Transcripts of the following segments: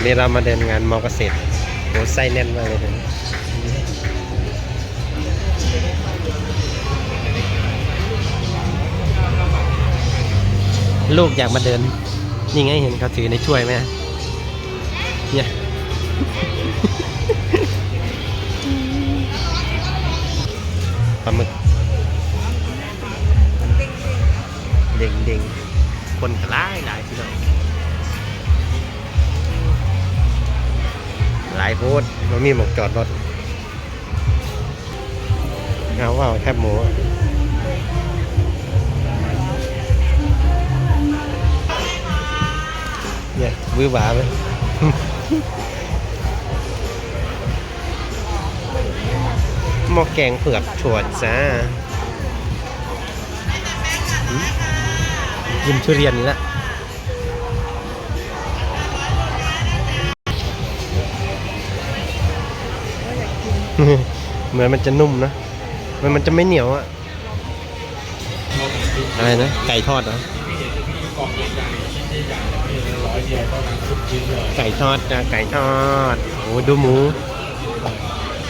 วันนี้เรามาเดินงานมอเกษตรโหไส้แน่นมากเลยนะลูกอยากมาเดิน นี่ไงเห็นเขาถือในถ้วยไหมเนี่ย ปลาหมึก เด้งเด้งๆคนกระไล่หลายพี่น้องายโพดมันมีหมกจอดรถเอาว่าแคบหมูเนี่ยบื้อหวาไหมหม้อแกงเผือกถั่วจ้าหืมกินทุเรียนนี่ละ เหมือนมันจะนุ่มนะเหมันมันจะไม่เหนียวอะอะไรนะ ไก่ทอดเหรอไก่ทอดจ้ะไก่ทอดโอ้ดูหมู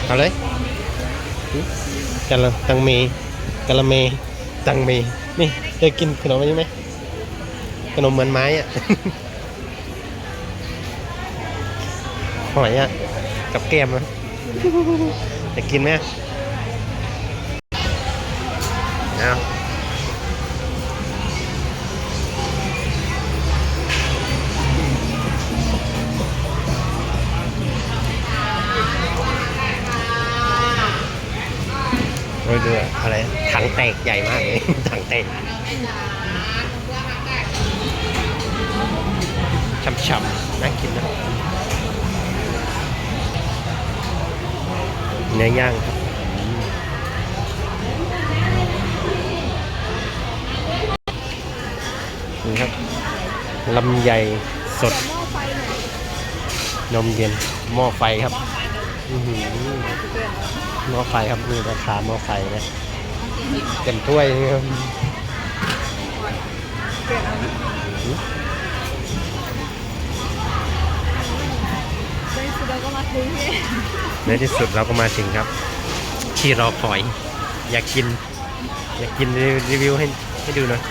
เอาเลยกะละตังเมกะละเมตังเมนี่เคยกินขนมอันนี้ไหมขนมเหมือนไม้อะหอยอะกับแก้มอะ จะกินไหมเอาโอ้ยดูอะอะไร ถังแตกใหญ่มากเลย ถังแตกช่ำๆน่ากินนะ เนื้อย่างครับนี่ครับลำไยสด นมเย็นหม้อไฟครับอื้อหือหม้อไฟครับนี่ราคาหม้อไฟนะเต็มถ้วยนี่ครับ ในที่สุดเราก็มาถึงครับ ที่รอคอย อยากกิน อยากกินรีวิวให้ให้ดูหน่อย